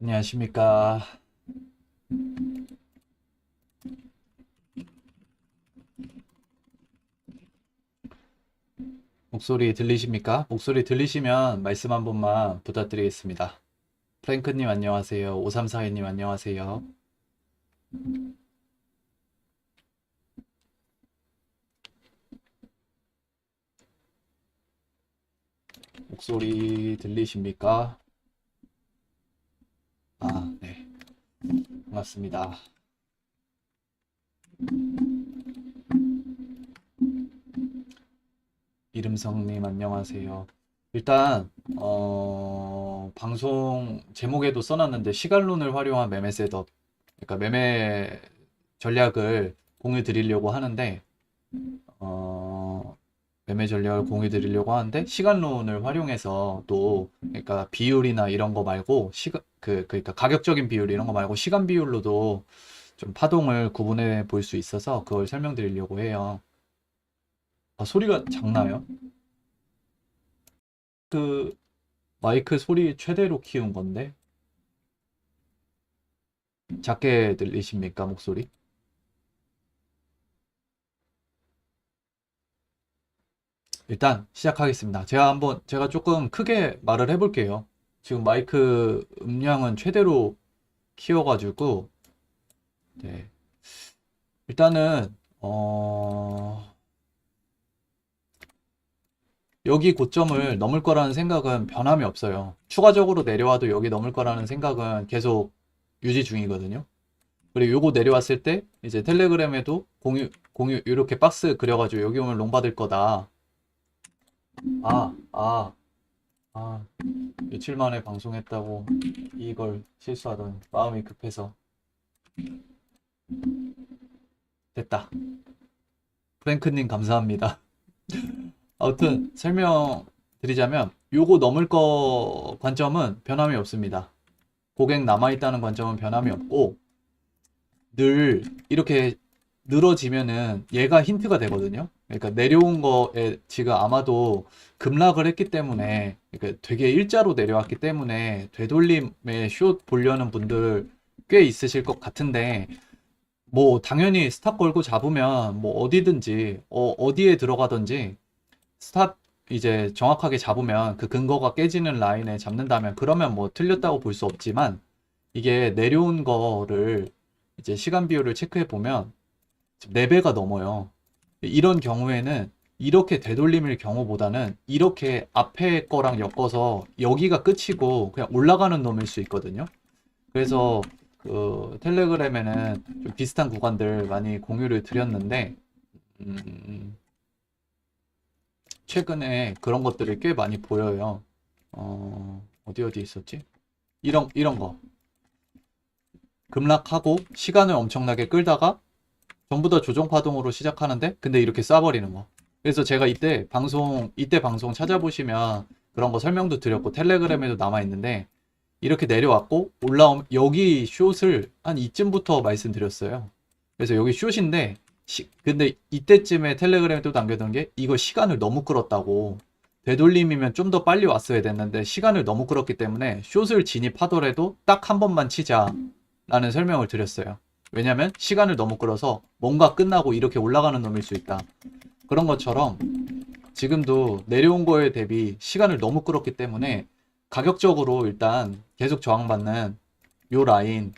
안녕하십니까. 목소리 들리십니까? 목소리 들리시면 말씀 한 번만 부탁드리겠습니다. 프랭크님 안녕하세요. 5342님 안녕하세요. 목소리 들리십니까? 아, 네. 반갑습니다. 이름성님 안녕하세요. 일단 어, 방송 제목에도 써놨는데 시간론을 활용한 매매 셋업, 그러니까 매매 전략을 공유 드리려고 하는데 어, 매매 전략을 공유 드리려고 하는데 시간론을 활용해서 또 그러니까 비율이나 이런 거 말고 시간 그 그러니까 가격적인 비율 이런 거 말고 시간 비율로도 좀 파동을 구분해 볼 수 있어서 그걸 설명드리려고 해요. 아, 소리가 작나요? 그 마이크 소리 최대로 키운 건데 작게 들리십니까, 목소리? 일단 시작하겠습니다. 제가 한번 제가 조금 크게 말을 해볼게요. 지금 마이크 음량은 최대로 키워가지고 네. 일단은 어 여기 고점을 넘을 거라는 생각은 변함이 없어요. 추가적으로 내려와도 여기 넘을 거라는 생각은 계속 유지 중이거든요. 그리고 요거 내려왔을 때 이제 텔레그램에도 공유 공유 이렇게 박스 그려가지고 여기 오면 롱 받을 거다. 아, 아, 아, 며칠 만에 방송했다고 이걸 실수하던 마음이 급해서 됐다. 프랭크님 감사합니다. 아무튼 설명드리자면 요거 넘을 거 관점은 변함이 없습니다. 고객 남아있다는 관점은 변함이 없고 늘 이렇게 늘어지면은 얘가 힌트가 되거든요. 그러니까 내려온 거에 지금 아마도 급락을 했기 때문에 그러니까 되게 일자로 내려왔기 때문에 되돌림에 숏 보려는 분들 꽤 있으실 것 같은데 뭐 당연히 스탑 걸고 잡으면 뭐 어디든지 어, 어디에 들어가든지 스탑 이제 정확하게 잡으면 그 근거가 깨지는 라인에 잡는다면 그러면 뭐 틀렸다고 볼 수 없지만 이게 내려온 거를 이제 시간 비율을 체크해 보면 4배가 넘어요. 이런 경우에는 이렇게 되돌림일 경우보다는 이렇게 앞에 거랑 엮어서 여기가 끝이고 그냥 올라가는 놈일 수 있거든요. 그래서 그 텔레그램에는 좀 비슷한 구간들 많이 공유를 드렸는데 음, 최근에 그런 것들이 꽤 많이 보여요. 어, 어디 어디 있었지? 이런 이런 거. 급락하고 시간을 엄청나게 끌다가 전부 다 조정 파동으로 시작하는데 근데 이렇게 쏴버리는 거. 그래서 제가 이때 방송 이때 방송 찾아보시면 그런 거 설명도 드렸고 텔레그램에도 남아 있는데 이렇게 내려왔고 올라옴 여기 숏을 한 이쯤부터 말씀드렸어요. 그래서 여기 숏인데 시, 근데 이때쯤에 텔레그램에 또 남겨둔 게 이거 시간을 너무 끌었다고 되돌림이면 좀 더 빨리 왔어야 됐는데 시간을 너무 끌었기 때문에 숏을 진입하더라도 딱 한 번만 치자 라는 설명을 드렸어요. 왜냐면 시간을 너무 끌어서 뭔가 끝나고 이렇게 올라가는 놈일 수 있다. 그런 것처럼 지금도 내려온 거에 대비 시간을 너무 끌었기 때문에 가격적으로 일단 계속 저항받는 요 라인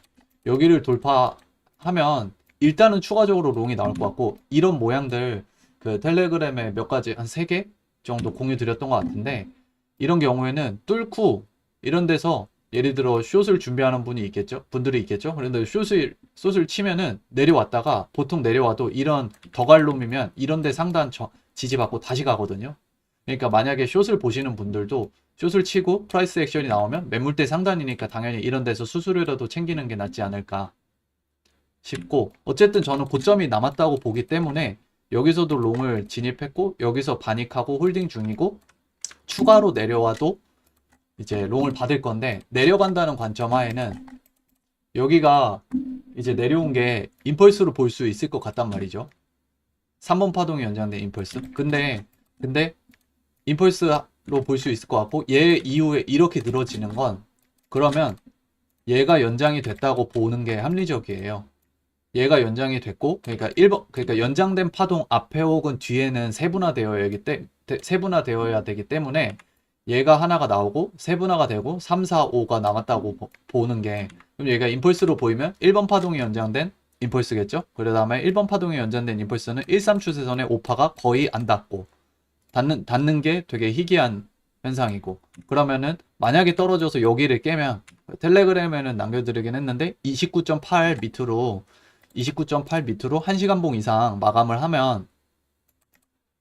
여기를 돌파하면 일단은 추가적으로 롱이 나올 것 같고 이런 모양들 그 텔레그램에 몇 가지 한 세 개 정도 공유 드렸던 것 같은데 이런 경우에는 뚫고 이런 데서 예를 들어 숏을 준비하는 분이 있겠죠? 분들이 있겠죠? 그런데 숏을 숏을 치면은 내려왔다가 보통 내려와도 이런 더갈롬이면 이런 데 상단 저- 지지받고 다시 가거든요. 그러니까 만약에 숏을 보시는 분들도 숏을 치고 프라이스 액션이 나오면 매물대 상단이니까 당연히 이런 데서 수수료라도 챙기는 게 낫지 않을까 싶고 어쨌든 저는 고점이 남았다고 보기 때문에 여기서도 롱을 진입했고 여기서 반익하고 홀딩 중이고 추가로 내려와도 이제 롱을 받을 건데 내려간다는 관점 하에는 여기가 이제 내려온 게 임펄스로 볼 수 있을 것 같단 말이죠. 3번 파동이 연장된 임펄스. 근데 근데 임펄스로 볼 수 있을 것 같고 얘 이후에 이렇게 늘어지는 건 그러면 얘가 연장이 됐다고 보는 게 합리적이에요. 얘가 연장이 됐고, 그러니까 1번, 그러니까 연장된 파동 앞에 혹은 뒤에는 세분화되어야 때, 때- 세분화되어야 되기 때문에 얘가 하나가 나오고 세분화가 되고 3, 4, 5가 남았다고 보- 보는 게 그럼 얘가 임펄스로 보이면 1번 파동이 연장된 임펄스겠죠? 그 다음에 1번 파동이 연장된 임펄스는 1, 3 추세선의 오파가 거의 안 닿고 닿는, 닿는 게 되게 희귀한 현상이고 그러면은 만약에 떨어져서 여기를 깨면 텔레그램에는 남겨드리긴 했는데 29.8 밑으로 29.8 밑으로 1시간 봉 이상 마감을 하면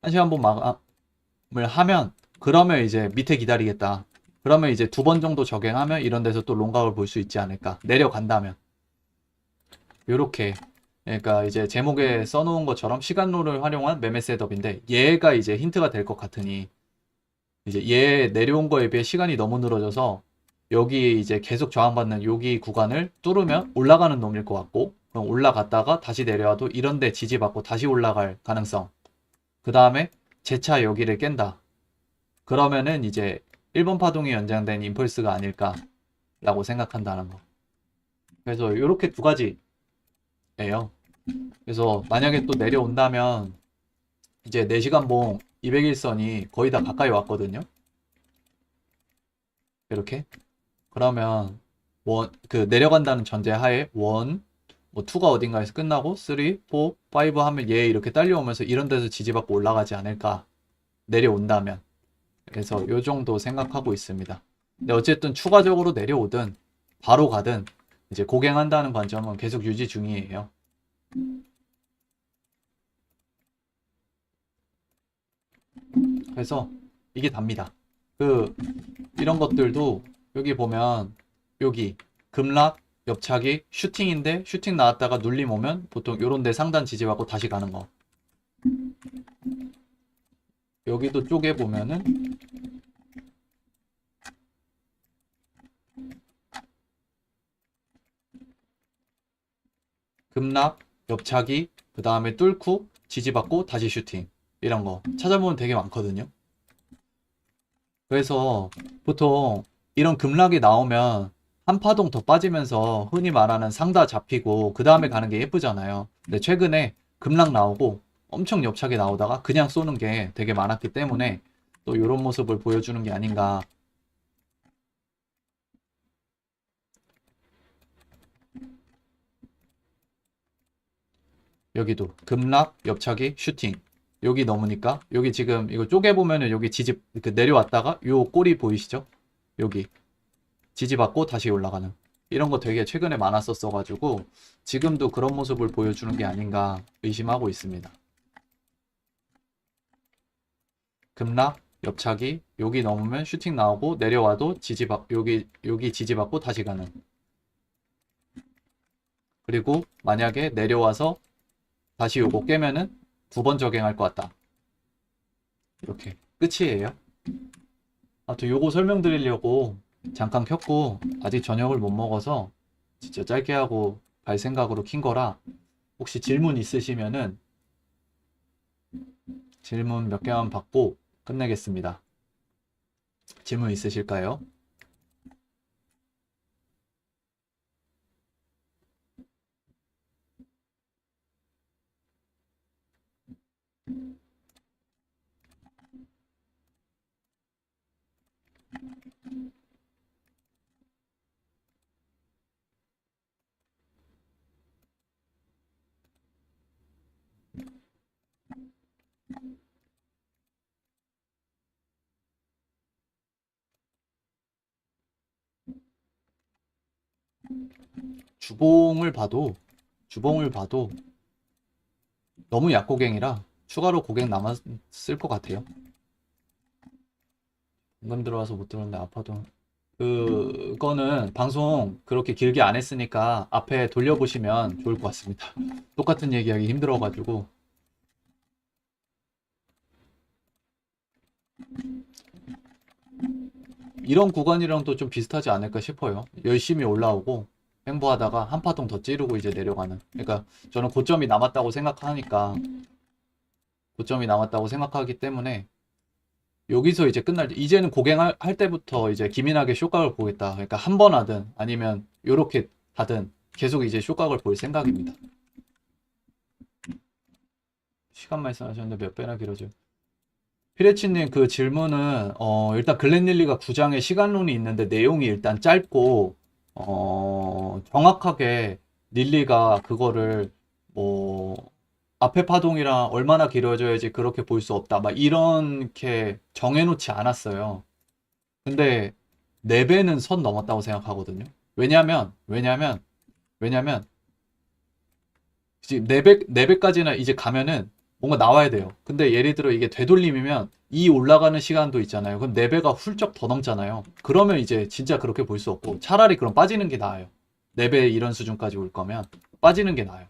1시간 봉 마감을 하면 그러면 이제 밑에 기다리겠다. 그러면 이제 두 번 정도 적용하면 이런 데서 또 롱각을 볼 수 있지 않을까. 내려간다면. 요렇게. 그러니까 이제 제목에 써놓은 것처럼 시간로를 활용한 매매 셋업인데 얘가 이제 힌트가 될 것 같으니 이제 얘 내려온 거에 비해 시간이 너무 늘어져서 여기 이제 계속 저항받는 여기 구간을 뚫으면 올라가는 놈일 것 같고 그럼 올라갔다가 다시 내려와도 이런데 지지받고 다시 올라갈 가능성. 그 다음에 재차 여기를 깬다. 그러면은 이제 1번 파동이 연장된 임펄스가 아닐까라고 생각한다는 거. 그래서 이렇게 두 가지예요. 그래서 만약에 또 내려온다면 이제 4시간 봉 200일선이 거의 다 가까이 왔거든요. 이렇게. 그러면 원, 그 내려간다는 전제 하에 원, 뭐 2가 어딘가에서 끝나고 3, 4, 5 하면 얘 이렇게 딸려오면서 이런 데서 지지받고 올라가지 않을까. 내려온다면. 그래서 요 정도 생각하고 있습니다. 근데 어쨌든 추가적으로 내려오든 바로 가든 이제 고갱한다는 관점은 계속 유지 중이에요. 그래서 이게 답니다. 그 이런 것들도 여기 보면 여기 급락, 옆차기, 슈팅인데 슈팅 나왔다가 눌림 오면 보통 요런 데 상단 지지받고 다시 가는 거. 여기도 쪼개 보면은 급락, 옆차기, 그 다음에 뚫고 지지받고 다시 슈팅 이런 거 찾아보면 되게 많거든요. 그래서 보통 이런 급락이 나오면 한 파동 더 빠지면서 흔히 말하는 상다 잡히고 그 다음에 가는 게 예쁘잖아요. 근데 최근에 급락 나오고 엄청 옆차게 나오다가 그냥 쏘는 게 되게 많았기 때문에 또 이런 모습을 보여주는 게 아닌가. 여기도 급락, 옆차기, 슈팅. 여기 넘으니까 여기 지금 이거 쪼개 보면은 여기 지지 그 내려왔다가 요 꼬리 보이시죠? 여기 지지받고 다시 올라가는 이런 거 되게 최근에 많았었어 가지고 지금도 그런 모습을 보여주는 게 아닌가 의심하고 있습니다. 급락, 옆차기, 여기 넘으면 슈팅 나오고 내려와도 지지받 여기 여기 지지받고 다시 가는. 그리고 만약에 내려와서 다시 요거 깨면은 두 번 적용할 것 같다. 이렇게 끝이에요. 아무튼 요거 설명드리려고 잠깐 켰고 아직 저녁을 못 먹어서 진짜 짧게 하고 갈 생각으로 킨 거라 혹시 질문 있으시면은 질문 몇 개만 받고 끝내겠습니다. 질문 있으실까요? 주봉을 봐도 주봉을 봐도 너무 약고갱이라 추가로 고갱 남았을 것 같아요. 방금 들어와서 못 들었는데 아파도 그거는 방송 그렇게 길게 안 했으니까 앞에 돌려보시면 좋을 것 같습니다. 똑같은 얘기하기 힘들어가지고 이런 구간이랑 또 좀 비슷하지 않을까 싶어요. 열심히 올라오고 횡보하다가 한 파동 더 찌르고 이제 내려가는. 그러니까 저는 고점이 남았다고 생각하니까 고점이 남았다고 생각하기 때문에 여기서 이제 끝날 때 이제는 고갱할 할 때부터 이제 기민하게 쇼각을 보겠다. 그러니까 한 번 하든 아니면 요렇게 하든 계속 이제 쇼각을 볼 생각입니다. 시간 말씀하셨는데 몇 배나 길어져요? 피레치님 그 질문은 어 일단 글렌릴리가 9장에 시간론이 있는데 내용이 일단 짧고 어 정확하게 릴리가 그거를 뭐 앞에 파동이랑 얼마나 길어져야지 그렇게 볼 수 없다 막 이렇게 정해놓지 않았어요. 근데 4배는 선 넘었다고 생각하거든요. 왜냐면 왜냐면 왜냐면 이제 4배 4배까지는 이제 가면은 뭔가 나와야 돼요. 근데 예를 들어 이게 되돌림이면 이 올라가는 시간도 있잖아요. 그럼 4배가 훌쩍 더 넘잖아요. 그러면 이제 진짜 그렇게 볼 수 없고 차라리 그럼 빠지는 게 나아요. 4배 이런 수준까지 올 거면 빠지는 게 나아요.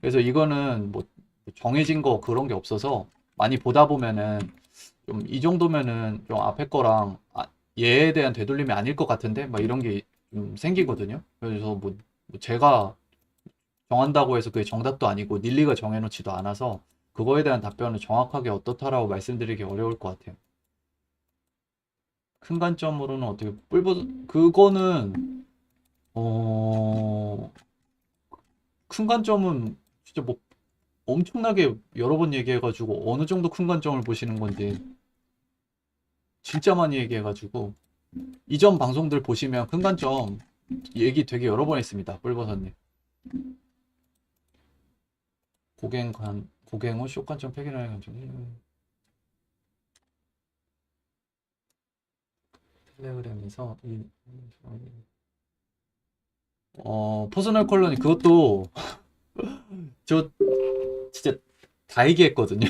그래서 이거는 뭐 정해진 거 그런 게 없어서 많이 보다 보면은 좀 이 정도면은 좀 앞에 거랑 아, 얘에 대한 되돌림이 아닐 것 같은데 막 이런 게 좀 생기거든요. 그래서 뭐, 뭐 제가 정한다고 해서 그게 정답도 아니고 닐리가 정해놓지도 않아서 그거에 대한 답변을 정확하게 어떻다라고 말씀드리기 어려울 것 같아요. 큰 관점으로는 어떻게 뿔보 그거는 어 큰 관점은 진짜 뭐 엄청나게 여러 번 얘기해가지고 어느 정도 큰 관점을 보시는 건지 진짜 많이 얘기해가지고 이전 방송들 보시면 큰 관점 얘기 되게 여러 번 했습니다. 뿔버섯님. 고갱 관 고갱 후 쇼관점 폐기라는 관점이 텔레그램에서 이 어, 퍼스널 컬러니 그것도 저 진짜 다 얘기했거든요.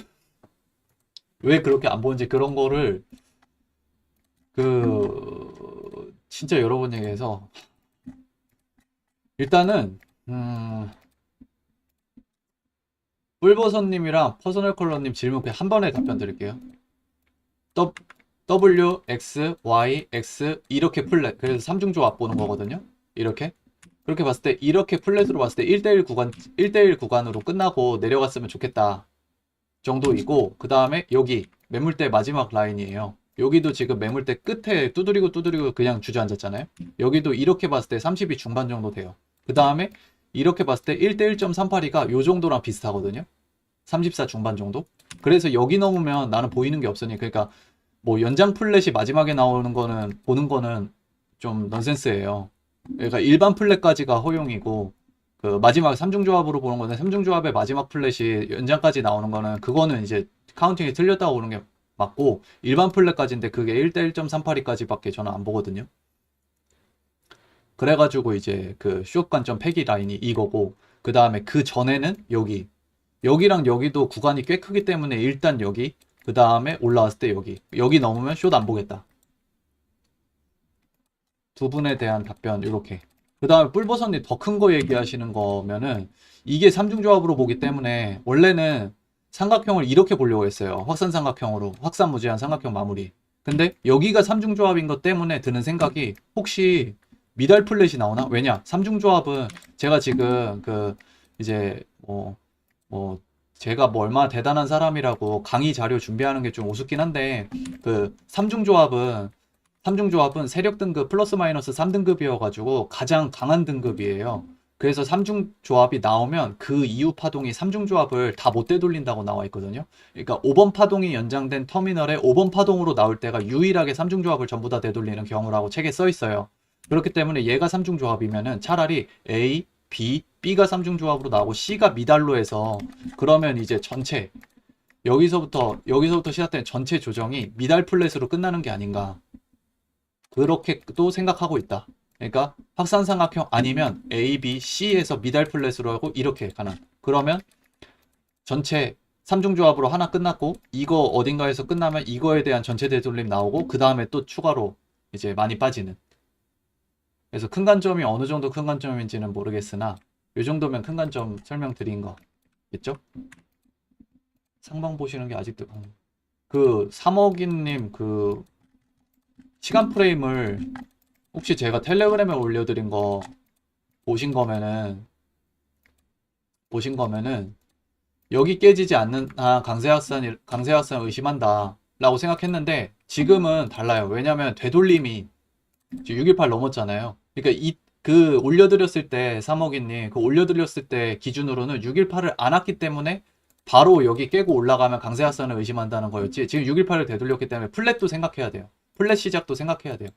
왜 그렇게 안 보는지 그런 거를 그 진짜 여러 번 얘기해서 일단은 음 뿔버섯님이랑 퍼스널 컬러님 질문 그냥 한 번에 답변 드릴게요. 더- W, X, Y, X 이렇게 플랫 그래서 3중 조합 보는 거거든요. 이렇게 그렇게 봤을 때 이렇게 플랫으로 봤을 때 1대1 구간 1대1 구간으로 끝나고 내려갔으면 좋겠다 정도이고 그 다음에 여기 매물대 마지막 라인이에요. 여기도 지금 매물대 끝에 두드리고 두드리고 그냥 주저앉았잖아요. 여기도 이렇게 봤을 때 32 중반 정도 돼요. 그 다음에 이렇게 봤을 때 1대 1.38이가 요 정도랑 비슷하거든요. 34 중반 정도. 그래서 여기 넘으면 나는 보이는 게 없으니 그러니까 뭐 연장 플랫이 마지막에 나오는 거는 보는 거는 좀 넌센스예요. 그러니까 일반 플랫까지가 허용이고 그 마지막 3중 조합으로 보는 거는 3중 조합의 마지막 플랫이 연장까지 나오는 거는 그거는 이제 카운팅이 틀렸다고 보는 게 맞고 일반 플랫까지인데 그게 1대 1.382까지밖에 저는 안 보거든요. 그래가지고 이제 그숏 관점 폐기 라인이 이거고 그 다음에 그 전에는 여기 여기랑 여기도 구간이 꽤 크기 때문에 일단 여기 그 다음에 올라왔을 때 여기. 여기 넘으면 숏 안 보겠다. 두 분에 대한 답변 이렇게. 그 다음에 뿔버섯님 더 큰 거 얘기하시는 거면은 이게 삼중 조합으로 보기 때문에 원래는 삼각형을 이렇게 보려고 했어요. 확산 삼각형으로. 확산 무제한 삼각형 마무리. 근데 여기가 삼중 조합인 것 때문에 드는 생각이 혹시 미달 플랫이 나오나? 왜냐? 삼중 조합은 제가 지금 그 이제 뭐 뭐 제가 뭐 얼마나 대단한 사람이라고 강의 자료 준비하는 게 좀 우습긴 한데 그 삼중 조합은 삼중 조합은 세력 등급 플러스 마이너스 3등급이어 가지고 가장 강한 등급이에요. 그래서 삼중 조합이 나오면 그 이후 파동이 삼중 조합을 다 못 되돌린다고 나와 있거든요. 그러니까 5번 파동이 연장된 터미널에 5번 파동으로 나올 때가 유일하게 삼중 조합을 전부 다 되돌리는 경우라고 책에 써 있어요. 그렇기 때문에 얘가 삼중 조합이면은 차라리 A, B, B가 삼중 조합으로 나오고 C가 미달로 해서 그러면 이제 전체 여기서부터 여기서부터 시작된 전체 조정이 미달 플랫으로 끝나는 게 아닌가. 그렇게 또 생각하고 있다. 그러니까 확산 삼각형 아니면 A, B, C에서 미달 플랫으로 하고 이렇게 가는. 그러면 전체 삼중 조합으로 하나 끝났고 이거 어딘가에서 끝나면 이거에 대한 전체 되돌림 나오고 그 다음에 또 추가로 이제 많이 빠지는 그래서 큰 관점이 어느 정도 큰 관점인지는 모르겠으나 이 정도면 큰 관점 설명드린 거겠죠? 상방 보시는 게 아직도 그 3억인님 그 시간 프레임을 혹시 제가 텔레그램에 올려드린 거 보신 거면은 보신 거면은 여기 깨지지 않는 아 강세확산 강세확산 의심한다 라고 생각했는데 지금은 달라요. 왜냐면 되돌림이 618 넘었잖아요. 그러니까 이 그 올려드렸을 때 3억이님 그 올려드렸을 때 기준으로는 618을 안 왔기 때문에 바로 여기 깨고 올라가면 강세 하선을 의심한다는 거였지. 지금 618을 되돌렸기 때문에 플랫도 생각해야 돼요. 플랫 시작도 생각해야 돼요.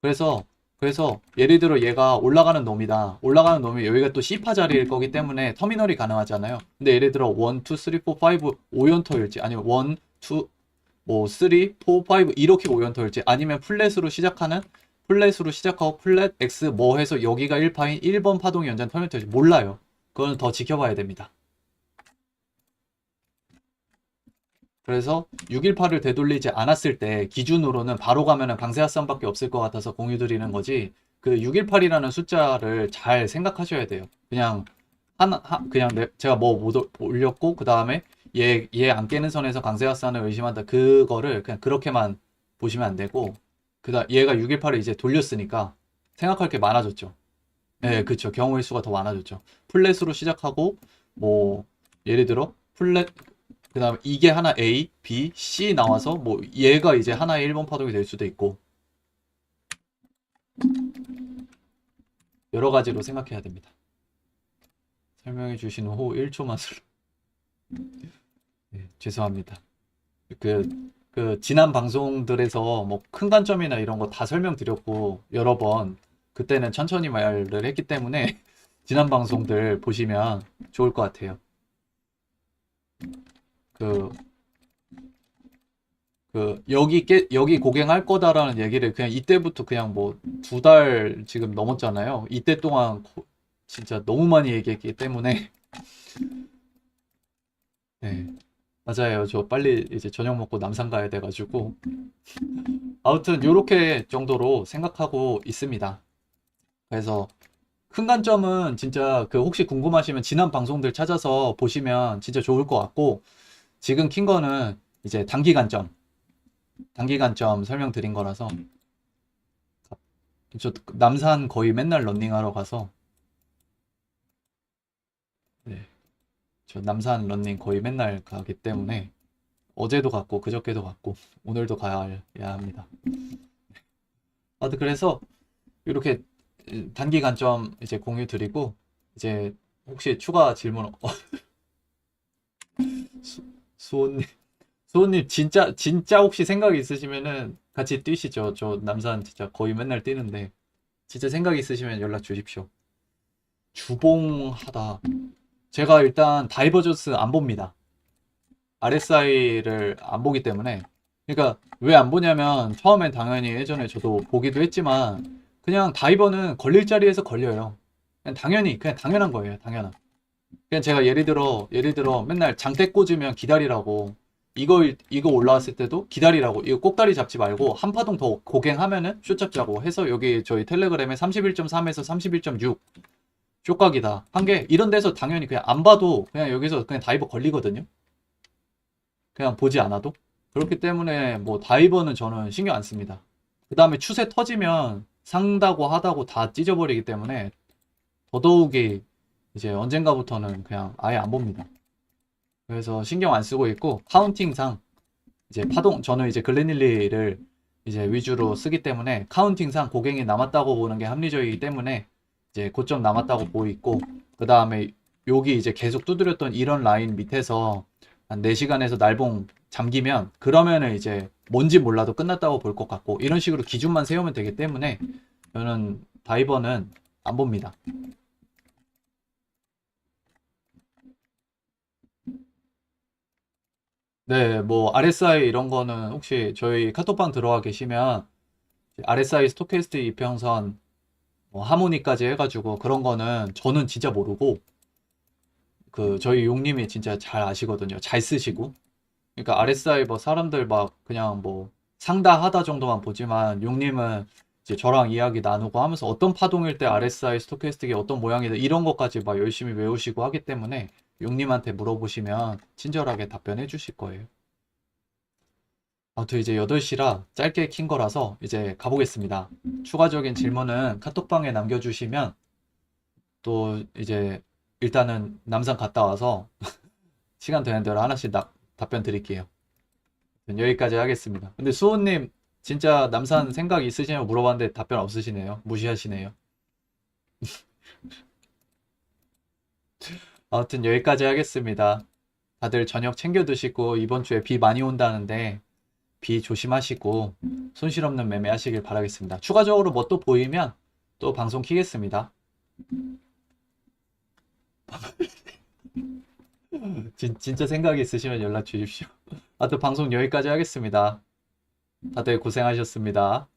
그래서 그래서 예를 들어 얘가 올라가는 놈이다. 올라가는 놈이 여기가 또 C파 자리일 거기 때문에 터미널이 가능하잖아요. 근데 예를 들어 1, 2, 3, 4, 5 5연터일지 아니면 1, 2, 뭐 3, 4, 5 이렇게 5연터일지 아니면 플랫으로 시작하는 플랫으로 시작하고 플랫 X 뭐 해서 여기가 1파인 1번 파동이 연장 터미널일지 몰라요. 그건 더 지켜봐야 됩니다. 그래서 618을 되돌리지 않았을 때 기준으로는 바로 가면은 강세하선밖에 없을 것 같아서 공유 드리는 거지. 그 618이라는 숫자를 잘 생각하셔야 돼요. 그냥 하나 하- 그냥 내- 제가 뭐못 올렸고 그 다음에 얘 얘 안 깨는 선에서 강세하선을 의심한다. 그거를 그냥 그렇게만 보시면 안 되고 그다 얘가 618을 이제 돌렸으니까 생각할 게 많아졌죠. 네, 그쵸. 경우의 수가 더 많아졌죠. 플랫으로 시작하고 뭐 예를 들어 플랫 그 다음에 이게 하나 A, B, C 나와서 뭐 얘가 이제 하나의 1번 파동이 될 수도 있고 여러 가지로 생각해야 됩니다. 설명해 주신 후 1초만 슬 네, 죄송합니다. 그, 그 지난 방송들에서 뭐 큰 관점이나 이런 거 다 설명드렸고 여러 번 그때는 천천히 말을 했기 때문에 지난 방송들 보시면 좋을 것 같아요. 그, 그, 여기 깨, 여기 고갱할 거다라는 얘기를 그냥 이때부터 그냥 뭐 두 달 지금 넘었잖아요. 이때 동안 고- 진짜 너무 많이 얘기했기 때문에. 네. 맞아요. 저 빨리 이제 저녁 먹고 남산 가야 돼가지고. 아무튼 요렇게 정도로 생각하고 있습니다. 그래서 큰 관점은 진짜 그 혹시 궁금하시면 지난 방송들 찾아서 보시면 진짜 좋을 것 같고 지금 킨 거는 이제 단기 관점 단기 관점 설명드린 거라서 저 남산 거의 맨날 런닝하러 가서 네. 저 남산 런닝 거의 맨날 가기 때문에 어제도 갔고 그저께도 갔고 오늘도 가야 합니다. 아, 그래서 이렇게 단기 관점 이제 공유 드리고 이제 혹시 추가 질문 어, 수, 수호님 수호님 진짜 진짜 혹시 생각 있으시면은 같이 뛰시죠. 저 남산 진짜 거의 맨날 뛰는데 진짜 생각 있으시면 연락 주십시오. 주봉하다. 제가 일단 다이버전스 안 봅니다. RSI를 안 보기 때문에 그러니까 왜 안 보냐면 처음엔 당연히 예전에 저도 보기도 했지만 그냥 다이버는 걸릴 자리에서 걸려요. 그냥 당연히 그냥 당연한 거예요. 당연한. 그냥 제가 예를 들어 예를 들어 맨날 장대 꽂으면 기다리라고 이거 이거 올라왔을 때도 기다리라고 이거 꼭다리 잡지 말고 한 파동 더 고갱하면은 숏 잡자고 해서 여기 저희 텔레그램에 31.3에서 31.6 쇼각이다 한 게 이런 데서 당연히 그냥 안 봐도 그냥 여기서 그냥 다이버 걸리거든요. 그냥 보지 않아도 그렇기 때문에 뭐 다이버는 저는 신경 안 씁니다. 그 다음에 추세 터지면 상다고 하다고 다 찢어버리기 때문에 더더욱이 이제 언젠가부터는 그냥 아예 안 봅니다. 그래서 신경 안 쓰고 있고 카운팅상 이제 파동 저는 이제 글래닐리를 이제 위주로 쓰기 때문에 카운팅상 고갱이 남았다고 보는 게 합리적이기 때문에 이제 고점 남았다고 보이고 그 다음에 여기 이제 계속 두드렸던 이런 라인 밑에서 한 4시간에서 날봉 잠기면 그러면은 이제 뭔지 몰라도 끝났다고 볼 것 같고 이런 식으로 기준만 세우면 되기 때문에 저는 다이버는 안 봅니다. 네, 뭐 RSI 이런 거는 혹시 저희 카톡방 들어와 계시면 RSI 스토캐스틱 이평선 뭐 하모니까지 해가지고 그런 거는 저는 진짜 모르고 그 저희 용님이 진짜 잘 아시거든요. 잘 쓰시고. 그러니까 RSI 뭐 사람들 막 그냥 뭐 상다 하다 정도만 보지만 용님은 이제 저랑 이야기 나누고 하면서 어떤 파동일 때 RSI 스토캐스틱이 어떤 모양이다 이런 것까지 막 열심히 외우시고 하기 때문에 용님한테 물어보시면 친절하게 답변해 주실 거예요. 아무튼 이제 8시라 짧게 킨 거라서 이제 가보겠습니다. 추가적인 질문은 카톡방에 남겨주시면 또 이제 일단은 남산 갔다 와서 시간 되는 대로 하나씩 나- 답변 드릴게요. 여기까지 하겠습니다. 근데 수호님 진짜 남산 생각 있으시냐고 물어봤는데 답변 없으시네요. 무시하시네요. 아무튼 여기까지 하겠습니다. 다들 저녁 챙겨 드시고 이번 주에 비 많이 온다는데 비 조심하시고 손실 없는 매매 하시길 바라겠습니다. 추가적으로 뭐 또 보이면 또 방송 키겠습니다. 진, 진짜 생각 있으시면 연락 주십시오. 아, 또 방송 여기까지 하겠습니다. 다들 고생하셨습니다.